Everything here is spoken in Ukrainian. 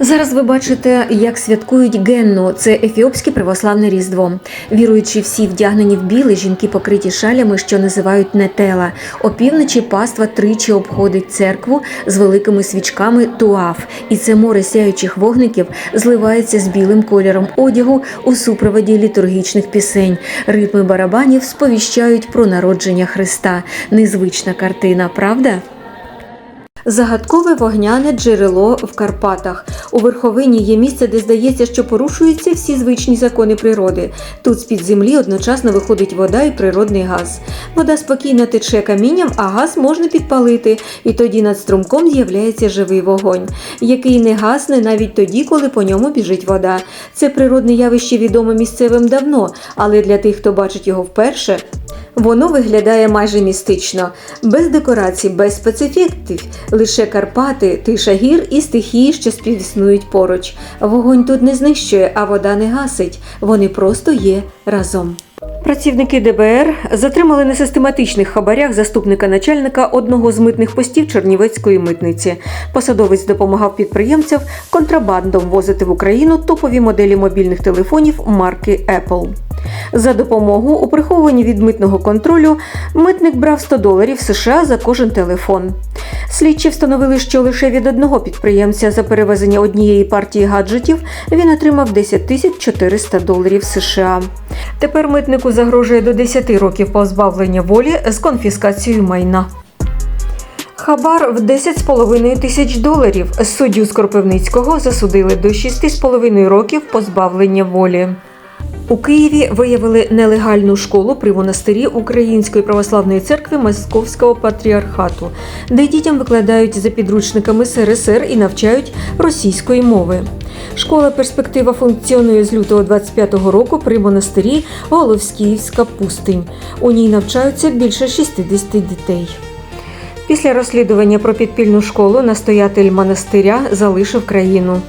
Зараз ви бачите, як святкують Генну. Це ефіопське православне різдво. Віруючи всі вдягнені в біле, жінки покриті шалями, що називають нетела. Опівночі паства тричі обходить церкву з великими свічками туаф, і це море сяючих вогників зливається з білим кольором одягу у супроводі літургічних пісень. Ритми барабанів сповіщають про народження Христа. Незвична картина, правда? Загадкове вогняне джерело в Карпатах. У верховині є місце, де здається, що порушуються всі звичні закони природи. Тут з-під землі одночасно виходить вода і природний газ. Вода спокійно тече камінням, а газ можна підпалити, і тоді над струмком з'являється живий вогонь, який не гасне навіть тоді, коли по ньому біжить вода. Це природне явище відомо місцевим давно, але для тих, хто бачить його вперше, Воно виглядає майже містично, без декорацій, без спецефектів, лише Карпати, тиша гір і стихії, що співіснують поруч. Вогонь тут не знищує, а вода не гасить. Вони просто є разом. Працівники ДБР затримали на систематичних хабарях заступника начальника одного з митних постів Чернівецької митниці. Посадовець допомагав підприємцям контрабандом возити в Україну топові моделі мобільних телефонів марки Apple. За допомогу у прихованні від митного контролю митник брав 100 доларів США за кожен телефон. Слідчі встановили, що лише від одного підприємця за перевезення однієї партії гаджетів він отримав 10 тисяч 400 доларів США. Тепер митнику загрожує до 10 років позбавлення волі з конфіскацією майна. Хабар в 10,5 тисяч доларів. Суддю з Кропивницького засудили до 6,5 років позбавлення волі. У Києві виявили нелегальну школу при монастирі Української православної церкви Московського патріархату, де дітям викладають за підручниками СРСР і навчають російської мови. Школа перспектива функціонує з лютого 25-го року при монастирі Головськіївська пустинь. У ній навчаються більше 60 дітей. Після розслідування про підпільну школу настоятель монастиря залишив країну.